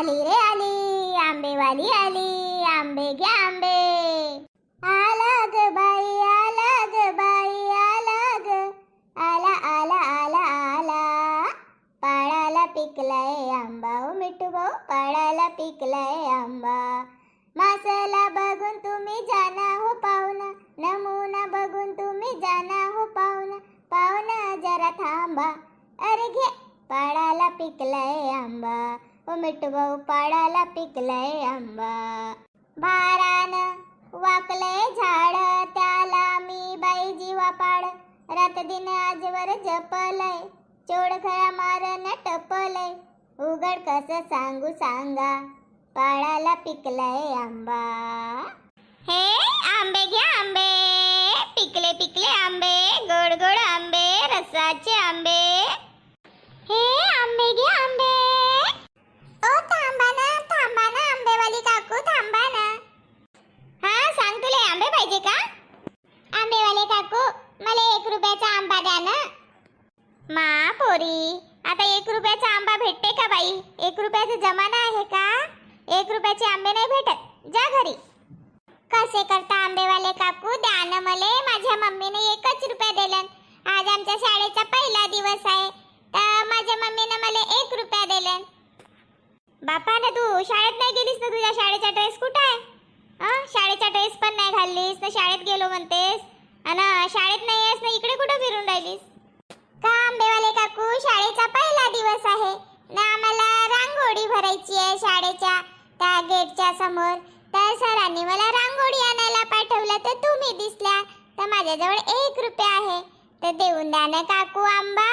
आली रे आली आंबेवाली आली आंबे घ्या आंबे. आला ग बाई आला ग बाई आला ग. आला आला आला आला. पाळाला पिकलाय आंबा ओ मिठू भाऊ पाळाला पिकलाय आंबा. मासाला बघून तुम्ही जाना हो पाहुणा नमुना बघून तुम्ही जाना हो पाहुणा. पाहुणा जरा थांबा. अरे घे पाडाला पिकलाय आंबा. ओ भाऊ पाडाला पिकलाय आंबा. भारान वाकले झाड त्याला मी बाई जीवा पाड. रात दिन आजवर जपलय चोड खरा मारन टपलय. उघड कस सांगू सांगा पाडाला पिकलाय आंबा. हे आंबे घ्या आंबे पिकले पिकले आंबे गोड गोड आंबे रसाचे आंबे. हे आंबे घ्या आंबे ओ थांबा ना थांबा ना आंबेवाली काकू थांबा ना हा सांग तुला आंबे पाहिजे का आंबेवाले काकू मला एक रुपयाचा आंबा द्या ना मा पोरी आता एक रुपयाचा आंबा भेटते का बाई? एक रुपयाचा जमाना आहे का? एक रुपयाचे आंबे नाही भेटत. जा घरी. कसे करता आंबेवाले काकू? द्या ना मले. माझ्या मम्मीने एकच रुपया दिलन. आज आमच्या शाळेचा पहिला दिवस आहे. तर माझ्या मम्मीने मला एक रुपया दिलन. बापा ना तू शाळेत नाही गेलीस ना तुझ्या शाळेचा ड्रेस कुठं आहे? अं? शाळेचा ड्रेस पण नाही घाललीस ना शाळेत गेलो म्हणतेस? आणि शाळेत नाही आहेस ना इकडे कुठं फिरून राहिलीस? का आंबेवाले काकू शाळेचा पहिला दिवस आहे. ना आम्हाला रांगोळी भरायची आहे शाळेच्या. त्या गेटच्या समोर तर सरांनी मला रांगोळी आणायला पाठवलं तर तुम्ही दिसल्या. तर माझ्याजवळ एक रुपया आहे. तर देऊन द्या ना काकू आंबा.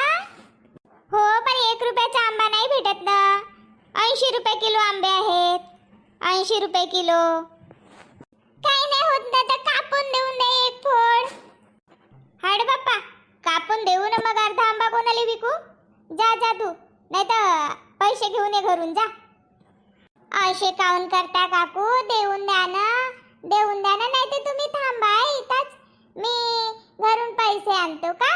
हो पण एक रुपयाचा आंबा नाही भेटत ना. ऐंशी रुपये किलो आंबे आहेत. ऐंशी रुपये किलो. काही नाही होत ना तर कापून देऊन दे एक फोड. हाड बाप्पा. कापून देऊ ना मग अर्धा आंबा कोणाला विकू? जा जा तू. नाही तर पैसे घेऊन ये घरून जा. असे काऊन करता काकू? देऊन द्या ना. देऊन द्या ना नाही तर तुम्ही थांबा इथंच. मी घरून पैसे आणतो का?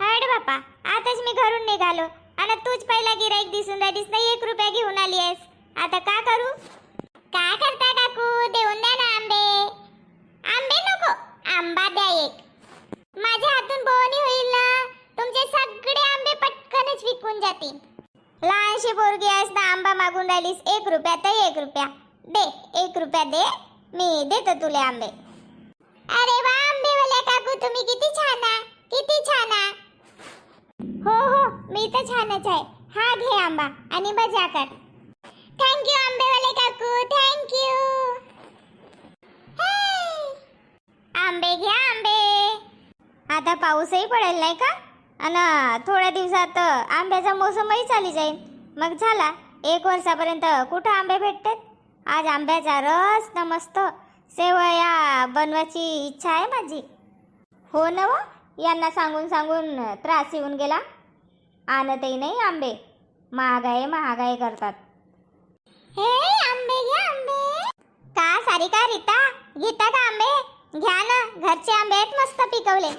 हाड बापा आताच मी घरून निघालो. आणि तूच पहिला गिराईक दिसून राहिलीस ना एक रुपया घेऊन आली आहेस. आता का करू काय करता काकू देऊन द्या ना आंबे आंबे नको आंबा द्या एक माझ्या हातून बोवणी होईल ना तुमचे सगळे आंबे पटकनच विकून लहानशी पोरगी आहेस ना आंबा मागून राहिलीस एक रुपया तर एक रुपया. दे एक रुपया दे मी देतो तुले आंबे. अरे वा आंबेवाल्या काकू तुम्ही किती छान आहे किती छान आ हो हो मी तर छानच आहे. हा घे आंबा आणि मजा कर. थँक्यू आंबेवाले काकू थँक्यू आंबे घ्या आंबे. आता पाऊसही पडेल नाही का? आणि थोड्या दिवसात आंब्याचा मोसमही चाली जाईल मग झाला एक वर्षापर्यंत कुठं आंबे भेटतात? आज आंब्याचा रस न मस्त सेवया बनवायची इच्छा आहे माझी. हो ना व? यांना सांगून सांगून त्रास येऊन गेला. आणतही नाही आंबे. महागाई महागाई करतात. हे आंबे घ्या आंबे. का सारिका रीता? घेता का आंबे? घ्या ना. घरचे आंबे आहेत मस्त पिकवले.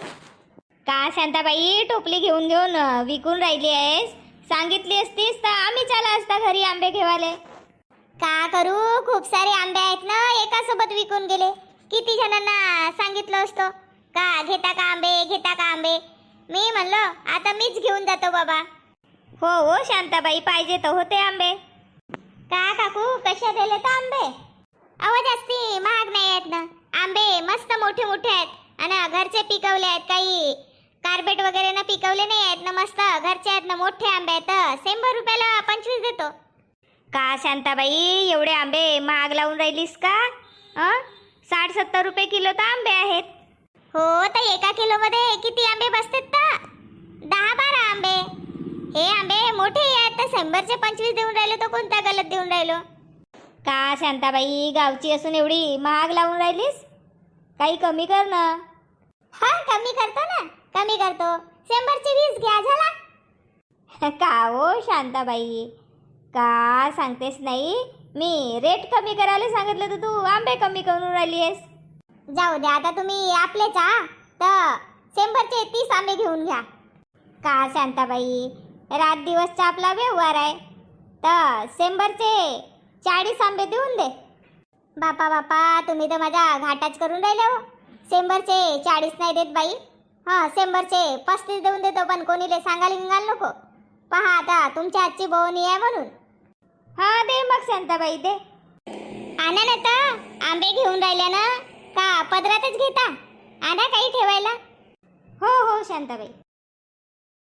का शांताबाई? टोपली घेऊन घेऊन विकून राहिली आहेस? सांगितली असतीस तर आम्ही चाला असता घरी आंबे घेवाले. का करू? खूप सारे आंबे आहेत ना एका सोबत विकून गेले. किती जणांना सांगितलं असतं? का घेता का आंबे घेता का आंबे? मी म्हणलो आता मीच घेऊन जातो बाबा. हो हो शांताबाई पाहिजे तर होते आंबे. का काकू? कशा दिले तर आंबे? अहो जास्ती महाग नाही आहेत ना. आंबे मस्त मोठे मोठे आहेत. आणि घरचे पिकवले आहेत काही. कार्पेट वगैरे ना पिकवले नाही आहेत ना मस्त. घरचे आहेत ना मोठे आंबे आहेत. शंभर रुपयाला पंचवीस देतो. का शांताबाई एवढे आंबे महाग लावून राहिलीस का? साठ सत्तर रुपये किलो तर आंबे आहेत. हो तर एका किलोमध्ये किती आंबे बसतात तर? दहा बारा आंबे. हे आंबे मोठे आहेत तर शंभरचे पंचवीस देऊन राहिलो तर कोणता गलत देऊन राहिलो? का शांताबाई गावची असून एवढी महाग लावून राहिलीस? काही कमी कर ना. हा कमी करतो ना कमी करतो. शंभरचे वीस घ्या झाला. का हो शांताबाई? का सांगतेस नाही? मी रेट कमी करायला सांगितलं तर तू आंबे कमी करून राहिली आहेस जाऊ द्या आता तुम्ही आपलेच आ तर शंभरचे तीस आंबे घेऊन घ्या. का शांताबाई? रात दिवसचा आपला व्यवहार आहे. तर शंभरचे चाळीस आंबे देऊन दे. बापा बापा तुम्ही तर माझ्या घाटाच करून राहिले हो. शंभरचे चाळीस नाही देत बाई. हां शंभरचे पस्तीस देऊन देतो पण कोणीले सांगायला निघाल नको. पहा आता तुमच्या आजची बोवणी आहे म्हणून. हा दे मग शांताबाई दे. आणा ना तर आंबे घेऊन राहिल्या ना. का पदरातच घेता? आणा काही ठेवायला. हो हो शांताबाई.